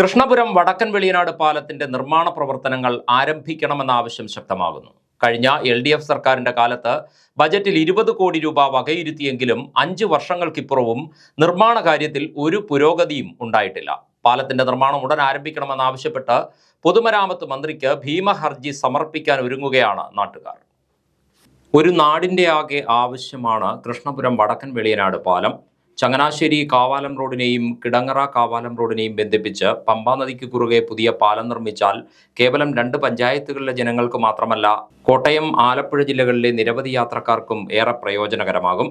കൃഷ്ണപുരം വടക്കൻ വെളിയനാട് പാലത്തിന്റെ നിർമ്മാണ പ്രവർത്തനങ്ങൾ ആരംഭിക്കണമെന്ന ആവശ്യം ശക്തമാകുന്നു. കഴിഞ്ഞ എൽ ഡി എഫ് സർക്കാരിന്റെ കാലത്ത് ബജറ്റിൽ ഇരുപത് കോടി രൂപ വകയിരുത്തിയെങ്കിലും അഞ്ച് വർഷങ്ങൾക്കിപ്പുറവും നിർമ്മാണ കാര്യത്തിൽ ഒരു പുരോഗതിയും ഉണ്ടായിട്ടില്ല. പാലത്തിന്റെ നിർമ്മാണം ഉടൻ ആരംഭിക്കണമെന്നാവശ്യപ്പെട്ട് പൊതുമരാമത്ത് മന്ത്രിക്ക് ഭീമഹർജി സമർപ്പിക്കാൻ ഒരുങ്ങുകയാണ് നാട്ടുകാർ. ഒരു നാടിന്റെ ആകെ ആവശ്യമാണ് കൃഷ്ണപുരം വടക്കൻ വെളിയനാട് പാലം. ചങ്ങനാശ്ശേരി കാവാലം റോഡിനെയും കിടങ്ങറ കാവാലം റോഡിനെയും ബന്ധിപ്പിച്ച് പമ്പാ നദിക്ക് കുറുകെ പുതിയ പാലം നിർമ്മിച്ചാൽ കേവലം രണ്ട് പഞ്ചായത്തുകളിലെ ജനങ്ങൾക്ക് മാത്രമല്ല കോട്ടയം ആലപ്പുഴ ജില്ലകളിലെ നിരവധി യാത്രക്കാർക്കും ഏറെ പ്രയോജനകരമാകും.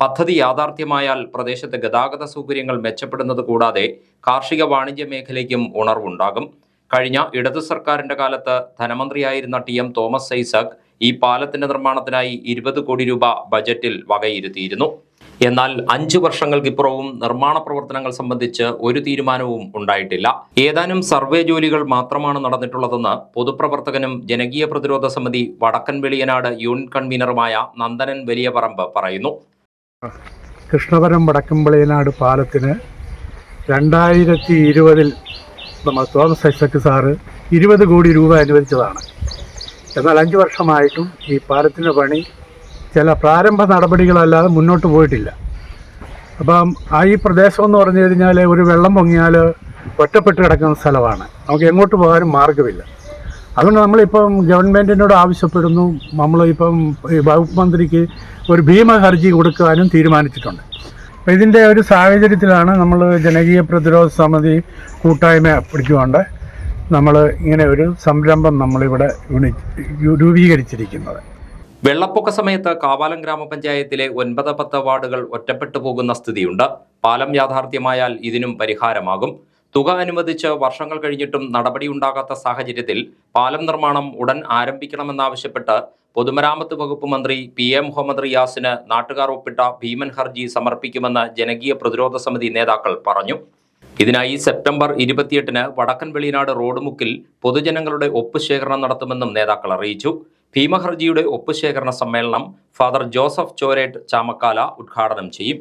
പദ്ധതി യാഥാർത്ഥ്യമായാൽ പ്രദേശത്തെ ഗതാഗത സൗകര്യങ്ങൾ മെച്ചപ്പെടുന്നത് കൂടാതെ കാർഷിക വാണിജ്യ മേഖലയ്ക്കും ഉണർവുണ്ടാകും. കഴിഞ്ഞ ഇടതു സർക്കാരിന്റെ കാലത്ത് ധനമന്ത്രിയായിരുന്ന ടി എം തോമസ് ഐസക് ഈ പാലത്തിന്റെ നിർമ്മാണത്തിനായി ഇരുപത് കോടി രൂപ ബജറ്റിൽ വകയിരുത്തിയിരുന്നു. എന്നാൽ അഞ്ചു വർഷങ്ങൾക്കിപ്പുറവും നിർമ്മാണ പ്രവർത്തനങ്ങൾ സംബന്ധിച്ച് ഒരു തീരുമാനവും ഉണ്ടായിട്ടില്ല. ഏതാനും സർവേ ജോലികൾ മാത്രമാണ് നടന്നിട്ടുള്ളതെന്ന് പൊതുപ്രവർത്തകനും ജനകീയ പ്രതിരോധ സമിതി വടക്കൻ വെളിയനാട് യൂണിറ്റ് കൺവീനറുമായ നന്ദനൻ വലിയപറമ്പ് പറയുന്നു. കൃഷ്ണപുരം വടക്കൻ വെളിയനാട് പാലത്തിന് രണ്ടായിരത്തി ഇരുപതിൽ തോമസ് ഐസക് സാറ് ഇരുപത് കോടി രൂപ അനുവദിച്ചതാണ്. എന്നാൽ അഞ്ച് വർഷമായിട്ടും ഈ പാലത്തിന്റെ പണി ചില പ്രാരംഭ നടപടികളല്ലാതെ മുന്നോട്ട് പോയിട്ടില്ല. അപ്പം ആ ഈ പ്രദേശം എന്ന് പറഞ്ഞു കഴിഞ്ഞാൽ ഒരു വെള്ളം പൊങ്ങിയാൽ ഒറ്റപ്പെട്ട് കിടക്കുന്ന സ്ഥലമാണ്. നമുക്ക് എങ്ങോട്ട് പോകാനും മാർഗമില്ല അതുകൊണ്ട് നമ്മളിപ്പം ഗവൺമെന്റിനോട് ആവശ്യപ്പെടുന്നു. നമ്മളിപ്പം വകുപ്പ് മന്ത്രിക്ക് ഒരു ഭീമ ഹർജി കൊടുക്കാനും തീരുമാനിച്ചിട്ടുണ്ട്. അപ്പോൾ ഇതിന്റെ ഒരു സാഹചര്യത്തിലാണ് നമ്മൾ ജനകീയ പ്രതിരോധ സമിതി കൂട്ടായ്മ പിടിച്ചുകൊണ്ട് നമ്മൾ ഇങ്ങനെ ഒരു സംരംഭം നമ്മളിവിടെ രൂപീകരിച്ചിരിക്കുന്നത്. വെള്ളപ്പൊക്ക സമയത്ത് കാവാലം ഗ്രാമപഞ്ചായത്തിലെ ഒൻപത് പത്ത് വാർഡുകൾ ഒറ്റപ്പെട്ടു പോകുന്ന സ്ഥിതിയുണ്ട്. പാലം യാഥാർത്ഥ്യമായാൽ ഇതിനും പരിഹാരമാകും. തുക അനുവദിച്ച് വർഷങ്ങൾ കഴിഞ്ഞിട്ടും നടപടിയുണ്ടാകാത്ത സാഹചര്യത്തിൽ പാലം നിർമ്മാണം ഉടൻ ആരംഭിക്കണമെന്നാവശ്യപ്പെട്ട് പൊതുമരാമത്ത് വകുപ്പ് മന്ത്രി പി എ മുഹമ്മദ് റിയാസിന് നാട്ടുകാർ ഒപ്പിട്ട ഭീമൻ ഹർജി സമർപ്പിക്കുമെന്ന് ജനകീയ പ്രതിരോധ സമിതി നേതാക്കൾ പറഞ്ഞു. ഇതിനായി സെപ്റ്റംബർ ഇരുപത്തിയെട്ടിന് വടക്കൻ വെളിയനാട് റോഡ് മുക്കിൽ പൊതുജനങ്ങളുടെ ഒപ്പ് ശേഖരണം നടത്തുമെന്നും നേതാക്കൾ അറിയിച്ചു. ഭീമഹർജിയുടെ ഒപ്പുശേഖരണ സമ്മേളനം ഫാദർ ജോസഫ് ചോരേട്ട് ചാമക്കാല ഉദ്ഘാടനം ചെയ്യും.